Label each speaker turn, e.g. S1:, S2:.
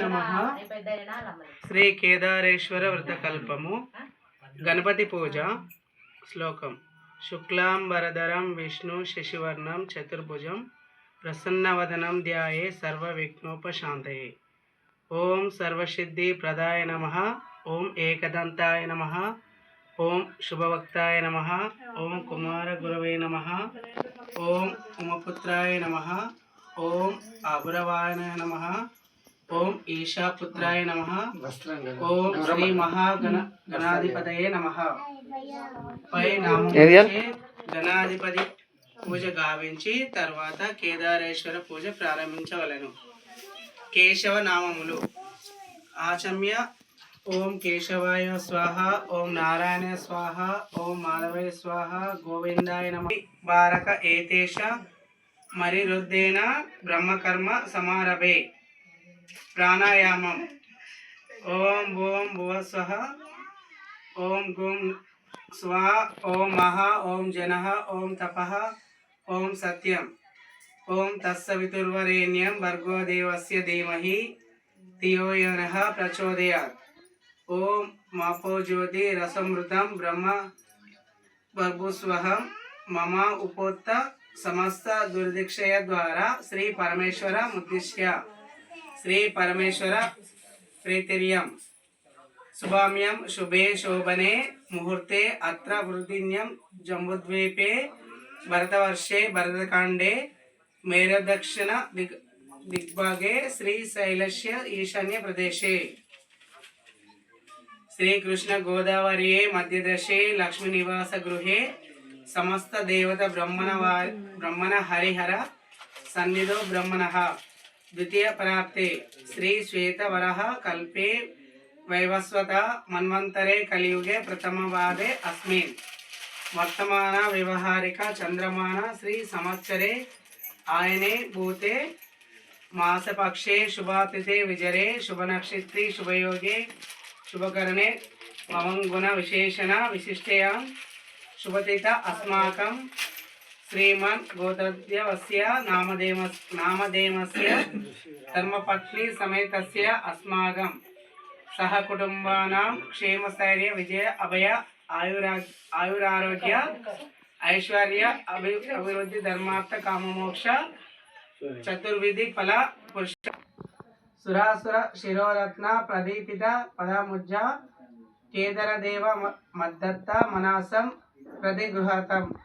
S1: నమః శ్రీ కేదారేశ్వర వ్రతకల్పము. గణపతి పూజ. శ్లోకం. శుక్లాం వరదరం విష్ణు శశివర్ణం చతుర్భుజం ప్రసన్నవదనం ధ్యాయే సర్వ విఘ్నోపశాంతయే ఓం సర్వసిద్ధి ప్రదాయ నమ. ఓం ఏకదంతాయ నమ. ఓం శుభవక్తాయ నమ. ఓం కుమార గురవే నమ. ఓం ఉమపుత్రాయ నమ. ఓం అభురవాయ నమ. ఓం ఈశాపుత్రాయ నమ. ఓం శ్రీ మహాగణ గణాధిపతయే నమ. పై నామముచే గణాధిపతి పూజ గావించి తర్వాత కేదారేశ్వర పూజ ప్రారంభించవలెను. కేశవ నామములు. ఆచమ్య. ఓం కేశవాయ స్వాహ. ఓం నారాయణ స్వాహ. ఓం మాధవాయ స్వాహ. గోవిందాయ నమ. బారక ఏతేష. మరిరుద్దేన బ్రహ్మకర్మ సమారభే ప్రాణాయామం ఓం ఓం భువ స్వహ ఓం గుం స్వ ఓం మహ ఓం జన ఓం తప ఓం సత్యం ఓం తత్సవితుర్వరేణ్యం భర్గో దేవస్య ధీమహి ధియో యోనః ప్రచోదయాత్ ఓం మాపో జ్యోతి రసమృతం బ్రహ్మ బర్భుస్వహం మమ ఉపోత్త समस्त दुर्दीक्ष द्वारा श्री परमेश्वर उद्देश्य श्री परमेश्वर प्रीतिर्य। शुभाम्यम शुभे शोभने, मुहूर्ते अत्र वृद्धिम जम्बुद्वीपे, भरतवर्षे भरतकांडे मेरदक्षिण दिग, दिग्भागे श्रीशैलश्य ईशान्य प्रदेशे। श्रीकृष्ण गोदावरी मध्यदशे लक्ष्मी निवास गृह సమస్త దేవత బ్రహ్మణ వా- బ్రహ్మణ హరిహర సన్నిధో బ్రహ్మణ ద్వితీయ ప్రాప్తే శ్రీ శ్వేతవరః కల్పే వైవస్వత మన్వంతరే కలియుగే ప్రథమవాదే అస్మిన్ వర్తమాన వ్యవహారిక చంద్రమాన శ్రీ సంవత్సరే ఆయనే భూతే మాసపక్షే శుభాతిథే విజరే శుభనక్షత్రి శుభయోగే శుభకరణే మమంగుణ విశేషణ విశిష్టయాం శుభతిత అస్మాకం శ్రీమన్ గోత్రద్యవస్య నామదేమ నామదేమస్య ధర్మపత్ని సమేతస్య అస్మాకం. సహ కుటుంబానాం క్షేమస్థైర్య విజయ అభయ ఆయురా ఆయురారోగ్య ఐశ్వర్య అభి అభివృద్ధి ధర్మార్థ కామమోక్ష చతుర్విధి ఫల పురుష సురాసుర శిరోరత్న ప్రదీపిత పదముజ్జ కేదరదేవ మద్దత్త మనాసం हृदय गृहाताम